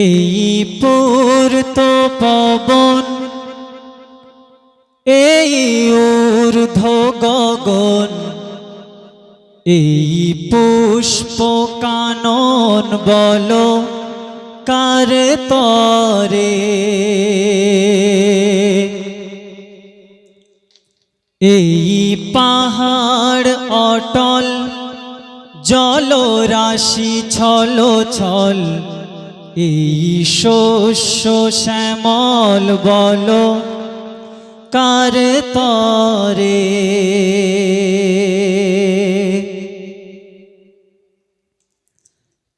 এই পূর্ত পবন, এই ঊর্ধ্ব গগন, এই পুষ্প কানন বলো কার তরে। এই পাহাড় অটল, জলরাশি ছল ছল এই শস্য শ্যামল বল, কার তরে?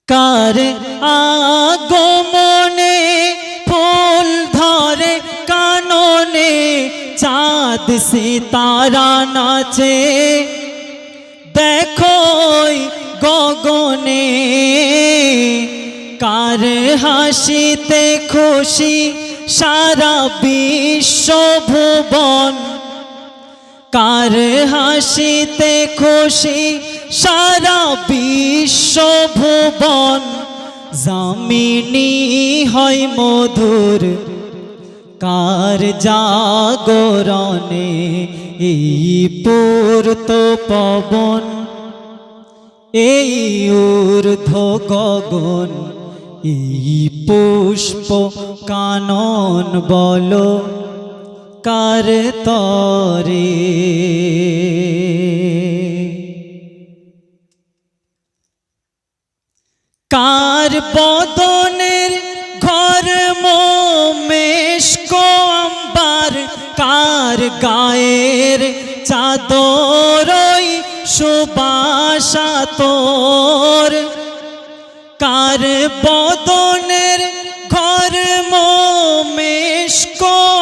কার আগমনে ফুল ধরে, কাননে চাঁদ সিতারা নাচে। দেখো গগনে কার হাসিতে খুশি? সারা বিশ্ব ভুবন। কার হাসিতে খুশি? সারা বিশ্ব ভুবন। জামিনী হয় মধুর। কার জাগরণে এই পূর্ত পবন? এই ঊর্ধ্ব গগন। এই পুষ্প কানন বলো কার তরে? কার বদনের ঘর মোমেশ আম্বার? কার গায়ের চাদরই সুবাসা তোর? কার বদনের ঘর মোমেশ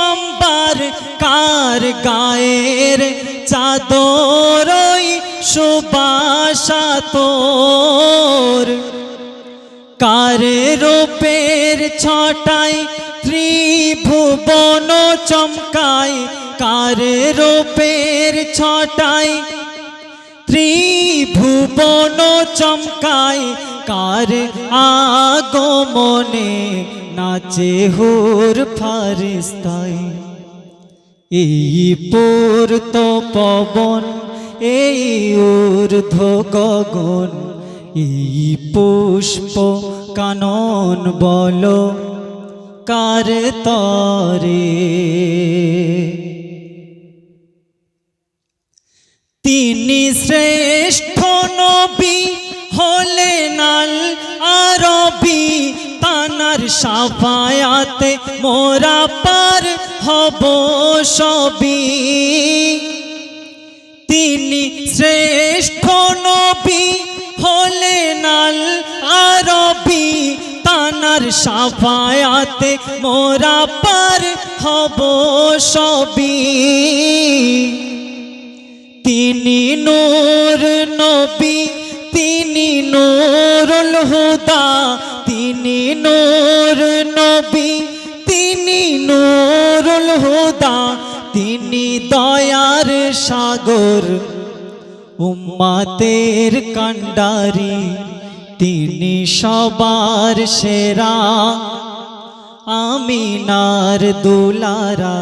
আম্বার কার গায়ের চাদরই সুবাসা তোর কার রূপের ছটাই ত্রিভুবন চমকায়, কার রূপের ছটাই ত্রিভুবন চমকায় কার আগমনে নাচে হুর ফারিস্তায়। এই পূর্ত পবন, এই ঊর্ধ্ব গগন, এই পুষ্প কানন বলো, কার তরে? তিনি শ্রেষ্ঠ তানার সাফায়াতে মোরা পার হব সবই। তিনি শ্রেষ্ঠ নবী হলেন আল আরবি তানার সাফায়াতে মোরা পার হব সবই। তিনি নূর নবী, তিনি নূরুল হুদা তিনি নূর নবী, তিনি নূরুল হুদা, তিনি দয়ার সাগর। উম্মাতের কান্ডারি তিনি সবার সেরা। আমিনার দুলারা,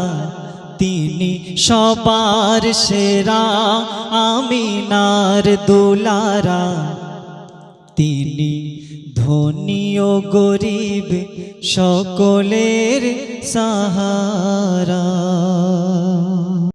তিনি সবার সেরা। আমিনার দুলারা, তিনি ধনী ও গরিব সকলের সাহারা।